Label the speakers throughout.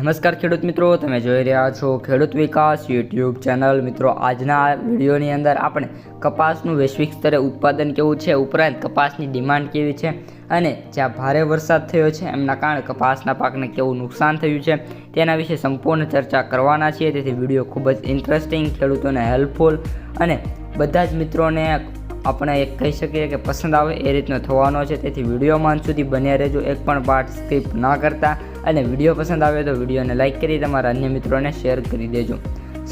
Speaker 1: નમસ્કાર ખેડૂત મિત્રો, તમે જોઈ રહ્યા છો ખેડૂત વિકાસ યુટ્યુબ ચેનલ. મિત્રો, આજના વિડીયોની અંદર આપણે કપાસનું વૈશ્વિક સ્તરે ઉત્પાદન કેવું છે, ઉપરાંત કપાસની ડિમાન્ડ કેવી છે અને જ્યાં ભારે વરસાદ થયો છે, એમના કારણે કપાસના પાકને કેવું નુકસાન થયું છે, તેના વિશે સંપૂર્ણ ચર્ચા કરવાના છીએ. તેથી વીડિયો ખૂબ જ ઇન્ટરેસ્ટિંગ ખેડૂતોને હેલ્પફુલ અને બધા જ મિત્રોને આપણે એક કહી શકીએ કે પસંદ આવે એ રીતનો થવાનો છે. તેથી વિડીયોમાં સુધી બન્યા રહેજો, એક પણ પાર્ટ સ્કીપ ન કરતા. અને વીડિયો પસંદ આવે તો વિડીયોને લાઇક કરી તમારા અન્ય મિત્રોને શેર કરી દેજો.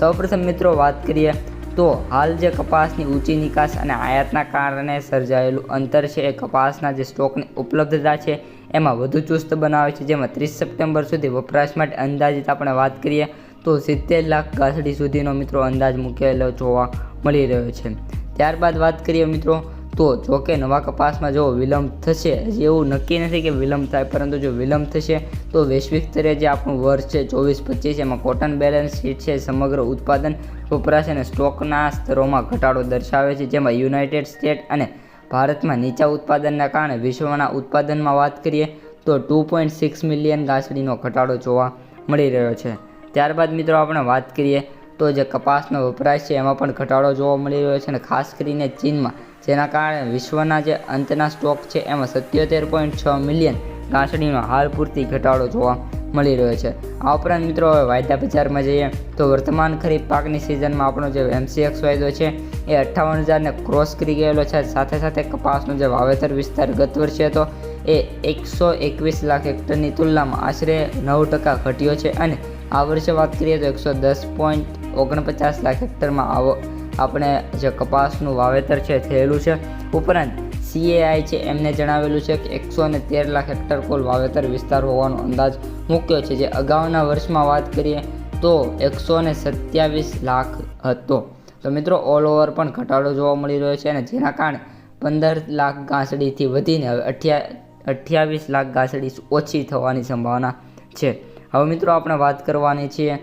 Speaker 1: સૌપ્રથમ મિત્રો વાત કરીએ તો હાલ જે કપાસની ઊંચી નિકાસ અને આયાતના કારણે સર્જાયેલું અંતર છે એ કપાસના જે સ્ટોકની ઉપલબ્ધતા છે એમાં વધુ ચુસ્ત બનાવે છે. જેમાં ત્રીસ સપ્ટેમ્બર સુધી વપરાશ માટે અંદાજિત આપણે વાત કરીએ તો સિત્તેર લાખ ગાંસડી સુધીનો મિત્રો અંદાજ મૂકેલો જોવા મળી રહ્યો છે. ત્યારબાદ વાત કરીએ મિત્રો તો જો કે નવા કપાસમાં જો વિલંબ થશે, હજી એવું નક્કી નથી કે વિલંબ થાય, પરંતુ જો વિલંબ થશે, તો વૈશ્વિક સ્તરે જે આપણું વર્ષ છે, ચોવીસ, પચીસ, એમાં કોટન બેલેન્સ શીટ છે, સમગ્ર ઉત્પાદન, વપરાશ અને સ્ટોકના સ્તરોમાં ઘટાડો દર્શાવે છે, જેમાં યુનાઇટેડ સ્ટેટ અને ભારતમાં નીચા ઉત્પાદનના કારણે વિશ્વના ઉત્પાદનમાં વાત કરીએ, તો ટુ પોઈન્ટ સિક્સ મિલિયન ગાંસડીનો ઘટાડો જોવા મળી રહ્યો છે. ત્યારબાદ મિત્રો આપણે વાત કરીએ, તો જે કપાસનો વપરાશ છે, એમાં પણ ઘટાડો જોવા મળી રહ્યો છે અને ખાસ કરીને ચીનમાં જેના કારણે વિશ્વના જે અંતના સ્ટોક છે એમાં સત્યોતેર પોઈન્ટ છ મિલિયન ગાંસડીનો હાલ પૂરતી ઘટાડો જોવા મળી રહ્યો છે. આ ઉપરાંત મિત્રો હવે વાયદા બજારમાં જઈએ તો વર્તમાન ખરીફ પાકની સિઝનમાં આપણો જે એમસીએક્સ વાયદો છે એ અઠ્ઠાવન હજારને ક્રોસ કરી ગયેલો છે. સાથે સાથે કપાસનો જે વાવેતર વિસ્તાર ગત વર્ષે હતો એ એકસો એકવીસ લાખ હેક્ટરની તુલનામાં આશરે નવ ટકા ઘટ્યો છે અને આ વર્ષે વાત કરીએ તો એકસો દસ પોઈન્ટ ઓગણપચાસ લાખ હેક્ટરમાં આવો આપણે જે કપાસનું વાવેતર છે થયેલું છે. ઉપરાંત સીએઆઈ છે, એમને જણાવેલું છે કે એકસો ને તેર લાખ હેક્ટર કુલ વાવેતર વિસ્તાર હોવાનો અંદાજ મૂક્યો છે. જે અગાઉના વર્ષમાં વાત કરીએ તો એકસો ને સત્યાવીસ લાખ હતો. તો મિત્રો ઓલ ઓવર પણ ઘટાડો જોવા મળી રહ્યો છે અને જેના કારણે પંદર લાખ ગાંસડીથી વધીને હવે અઠ્યા, અઠ્યાવીસ લાખ ગાંસડી ઓછી થવાની સંભાવના છે. હવે મિત્રો, આપણે વાત કરવાની છીએ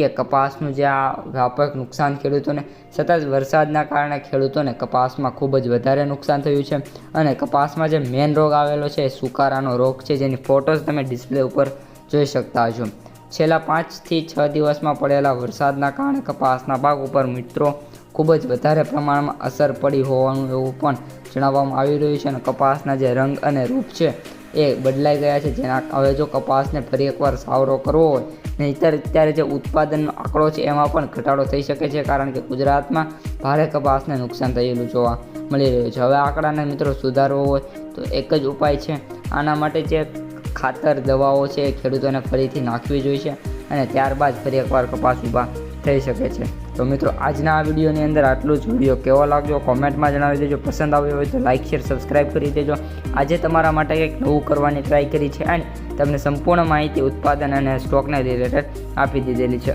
Speaker 1: કે કપાસનું જે આ વ્યાપક નુકસાન ખેડૂતોને, સતત વરસાદના કારણે ખેડૂતોને કપાસમાં ખૂબ જ વધારે નુકસાન થયું છે. અને કપાસમાં જે મેન રોગ આવેલો છે, એ સુકારાનો રોગ છે, જેની ફોટોસ તમે ડિસ્પ્લે ઉપર જોઈ શકતા હશો. છેલ્લા પાંચથી છ દિવસમાં પડેલા વરસાદના કારણે કપાસના પાક ઉપર મિત્રો ખૂબ જ વધારે પ્રમાણમાં અસર પડી હોવાનું એવું પણ જણાવવામાં આવી રહ્યું છે. અને કપાસના જે રંગ અને રૂપ છે એ બદલાઈ ગયા છે. જેના હવે જો કપાસને ફરી એકવાર સાવરો કરવો હોય, નહીંતર અત્યારે જે ઉત્પાદનનો આંકડો છે, એમાં પણ ઘટાડો થઈ શકે છે, કારણ કે ગુજરાતમાં ભારે કપાસને નુકસાન થયેલું જોવા મળી રહ્યું છે. હવે આંકડાને મિત્રો સુધારવો હોય, તો એક જ ઉપાય છે. આના માટે જે ખાતર, દવાઓ છે, એ ખેડૂતોને ફરીથી નાખવી જોઈએ અને ત્યારબાદ ફરી એકવાર કપાસ ઊભા થઈ શકે છે. તો મિત્રો, આજના આ વિડીયોની અંદર આટલું જ. વીડિયો કેવો લાગ્યો કોમેન્ટમાં જણાવી દેજો. પસંદ આવ્યો હોય તો લાઇક શેર સબસ્ક્રાઈબ કરી દેજો. આજે તમારા માટે કંઈક નવું કરવાની ટ્રાય કરી છે એન્ડ તમને સંપૂર્ણ માહિતી ઉત્પાદન અને સ્ટોકને રિલેટેડ આપી દીધેલી છે.